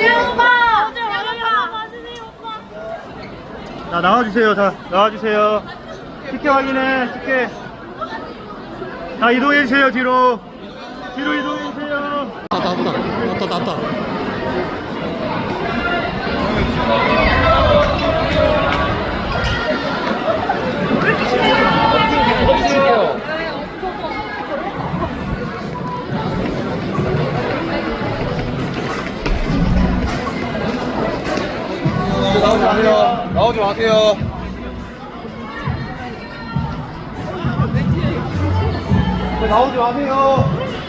지영 오빠! 지영 나와주세요. 다 나와주세요. 티켓 확인해, 티켓. 자, 이동해주세요, 뒤로. 뒤로 이동해주세요. 아, 왔다, 왔다, 왔다, 왔다. 나오지 마세요. 나오지 마세요. 나오지 마세요.